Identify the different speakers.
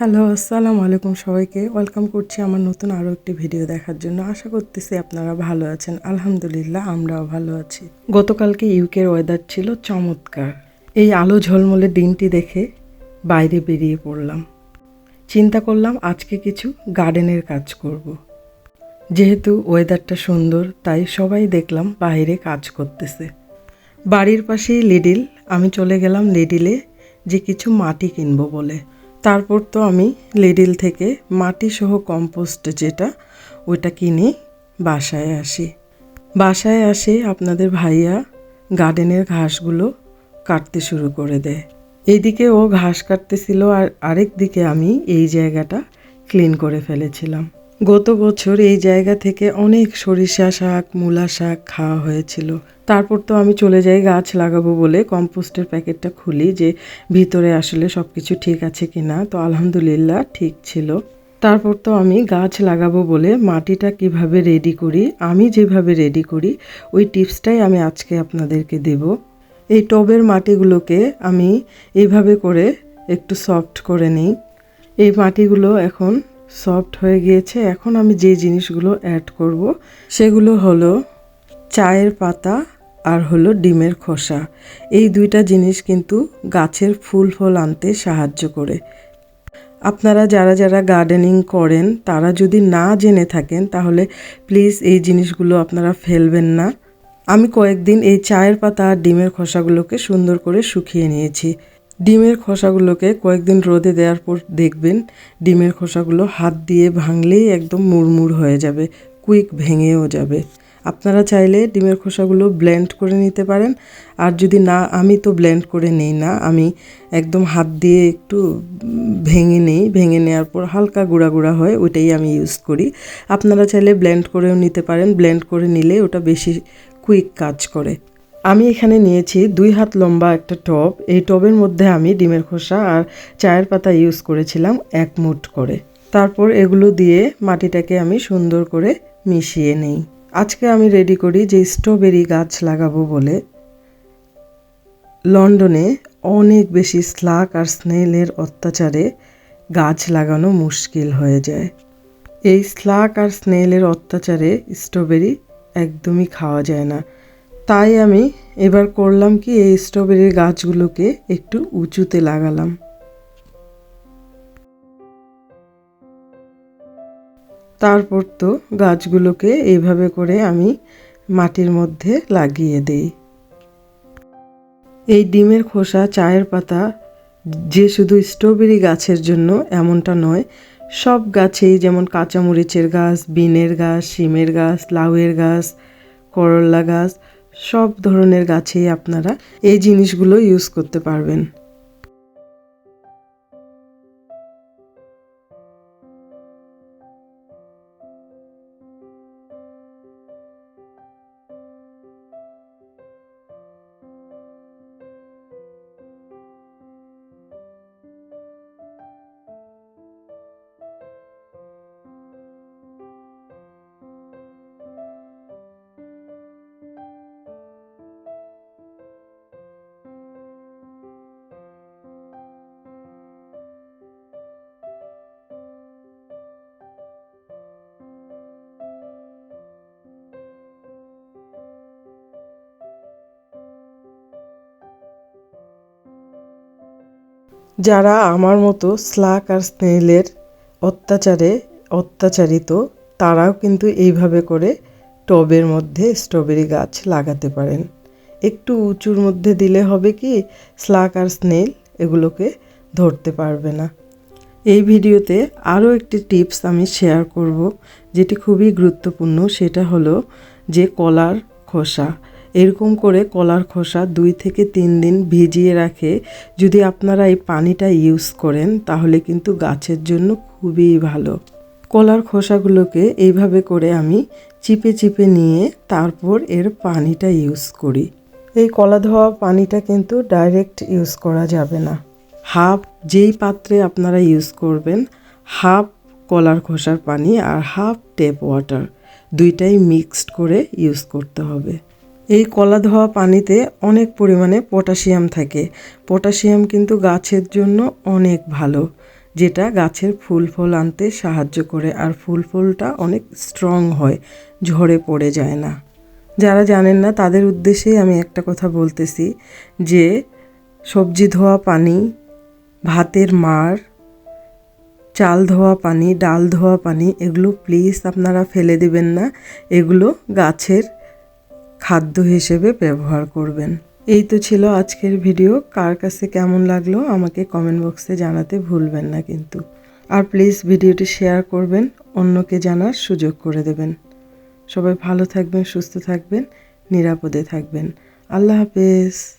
Speaker 1: Hello, আসসালামু আলাইকুম সবাইকে। ওয়েলকাম করছি আমার নতুন আরও একটি ভিডিও দেখার জন্য। আশা করতেছি আপনারা ভালো আছেন। আলহামদুলিল্লাহ, আমরাও ভালো আছি। গতকালকে ইউকের ওয়েদার ছিল চমৎকার। এই আলো ঝলমলে দিনটি দেখে বাইরে বেরিয়ে পড়লাম। চিন্তা করলাম, আজকে কিছু গার্ডেনের কাজ করব। যেহেতু ওয়েদারটা সুন্দর, তাই সবাই দেখলাম বাইরে কাজ করতেছে। বাড়ির পাশেই লিডিল আমি চলে গেলাম লিডিলে যে কিছু মাটি কিনবো বলে। তারপর তো আমি লিডিল থেকে মাটি সহ কম্পোস্ট যেটা, ওইটা কিনে বাসায় আসি। বাসায় আসে আপনাদের ভাইয়া গার্ডেনের ঘাসগুলো কাটতে শুরু করে দেয়। এইদিকে ও ঘাস কাটতেছিল আর আরেক দিকে আমি এই জায়গাটা ক্লিন করে ফেলেছিলাম। গত বছর এই জায়গা থেকে অনেক সরিষা শাক, মূলা শাক খাওয়া হয়েছিল। তারপর তো আমি চলে যাই গাছ লাগাবো বলে কম্পোস্টের প্যাকেটটা খুলি যে ভিতরে আসলে সব কিছু ঠিক আছে কি না তো আলহামদুলিল্লাহ ঠিক ছিল। তারপর তো আমি গাছ লাগাবো বলে মাটিটা কীভাবে রেডি করি, আমি যেভাবে রেডি করি, ওই টিপসটাই আমি আজকে আপনাদেরকে দেব। এই টবের মাটিগুলোকে আমি এইভাবে করে একটু সফট করে নিই। এই মাটিগুলো এখন সফট হয়ে গিয়েছে। এখন আমি যে জিনিসগুলো অ্যাড করব, সেগুলো হলো চায়ের পাতা আর হলো ডিমের খোসা। এই দুইটা জিনিস কিন্তু গাছের ফুল ফল আনতে সাহায্য করে। আপনারা যারা যারা গার্ডেনিং করেন, তারা যদি না জেনে থাকেন, তাহলে প্লিজ এই জিনিসগুলো আপনারা ফেলবেন না। আমি কয়েকদিন এই চায়ের পাতা আর ডিমের খোসাগুলোকে সুন্দর করে শুকিয়ে নিয়েছি। ডিমের খোসাগুলোকে কয়েকদিন রোদে দেওয়ার পর দেখবেন ডিমের খোসাগুলো হাত দিয়ে ভাঙলেই একদম মুড়মুড় হয়ে যাবে, কুইক ভেঙেও যাবে। আপনারা চাইলে ডিমের খোসাগুলো ব্লেন্ড করে নিতে পারেন। আর যদি না, আমি তো ব্লেন্ড করে নেই না, আমি একদম হাত দিয়ে একটু ভেঙে নেই, ভেঙে নেওয়ার পর হালকা গুঁড়া গুঁড়া হয়, ওইটাই আমি ইউজ করি। আপনারা চাইলে ব্লেন্ড করেও নিতে পারেন, ব্লেন্ড করে নিলে ওটা বেশি কুইক কাজ করে। আমি এখানে নিয়েছি দুই হাত লম্বা একটা টব। এই টবের মধ্যে আমি ডিমের খোসা আর চায়ের পাতা ইউজ করেছিলাম এক মুঠ করে। তারপর এগুলো দিয়ে মাটিটাকে আমি সুন্দর করে মিশিয়ে নেই। আজকে আমি রেডি করি যে স্ট্রবেরি গাছ লাগাবো বলে। লন্ডনে অনেক বেশি স্লাক আর স্নেলের অত্যাচারে গাছ লাগানো মুশকিল হয়ে যায়। এই স্লাক আর স্নেলের অত্যাচারে স্ট্রবেরি একদমই খাওয়া যায় না। তাই আমি এবার করলাম কি, এই স্ট্রবেরির গাছগুলোকে একটু উঁচুতে লাগালাম। তারপর তো গাছগুলোকে এইভাবে করে আমি মাটির মধ্যে লাগিয়ে দেই। এই ডিমের খোসা, চায়ের পাতা, যে শুধু স্ট্রবেরি গাছের জন্য এমনটা নয়, সব গাছেই যেমন কাঁচামরিচের গাছ, বিনের গাছ, শিমের গাছ, লাউয়ের গাছ করল্লা গাছ সব ধরনের গাছেই আপনারা এই জিনিসগুলো ইউজ করতে পারবেন। যারা আমার মতো স্লাক আর স্নেলের অত্যাচারে অত্যাচারিত, তারাও কিন্তু এইভাবে করে টবের মধ্যে স্ট্রবেরি গাছ লাগাতে পারেন। একটু উঁচুর মধ্যে দিলে হবে কি, স্লাক আর স্নেল এগুলোকে ধরতে পারবে না। এই ভিডিওতে আরও একটি টিপস আমি শেয়ার করব, যেটি খুবই গুরুত্বপূর্ণ, সেটা হলো যে কলার খোসা। এরকম করে কলার খোসা দুই থেকে তিন দিন ভিজিয়ে রাখে। যদি আপনারা এই পানিটা ইউজ করেন, তাহলে কিন্তু গাছের জন্য খুবই ভালো। কলার খোসাগুলোকে এইভাবে করে আমি চিপে চিপে নিয়ে তারপর এর পানিটা ইউজ করি। এই কলা ধোয়া পানিটা কিন্তু ডাইরেক্ট ইউজ করা যাবে না। হাফ যেই পাত্রে আপনারা ইউজ করবেন, হাফ কলার খোসার পানি আর হাফ টেপ ওয়াটার দুইটাই মিক্সড করে ইউজ করতে হবে। এই কলা ধোয়া পানিতে অনেক পরিমাণে পটাশিয়াম থাকে। পটাশিয়াম কিন্তু গাছের জন্য অনেক ভালো, যেটা গাছের ফুল ফল আনতে সাহায্য করে আর ফুল ফলটা অনেক স্ট্রং হয়, ঝরে পড়ে যায় না। যারা জানেন না, তাদের উদ্দেশ্যেই আমি একটা কথা বলতেছি যে, সবজি ধোয়া পানি, ভাতের মার, চাল ধোয়া পানি, ডাল ধোয়া পানি, এগুলো প্লিজ আপনারা ফেলে দেবেন না। এগুলো গাছের খাদ্য হিসেবে ব্যবহার করবেন। এই তো ছিল আজকের ভিডিও। কার কাছে কেমন লাগল আমাকে কমেন্ট বক্সে জানাতে ভুলবেন না কিন্তু। আর প্লিজ ভিডিওটি শেয়ার করবেন, অন্যকে জানার সুযোগ করে দেবেন। সবাই ভালো থাকবেন, সুস্থ থাকবেন, নিরাপদে থাকবেন। আল্লাহ হাফেজ।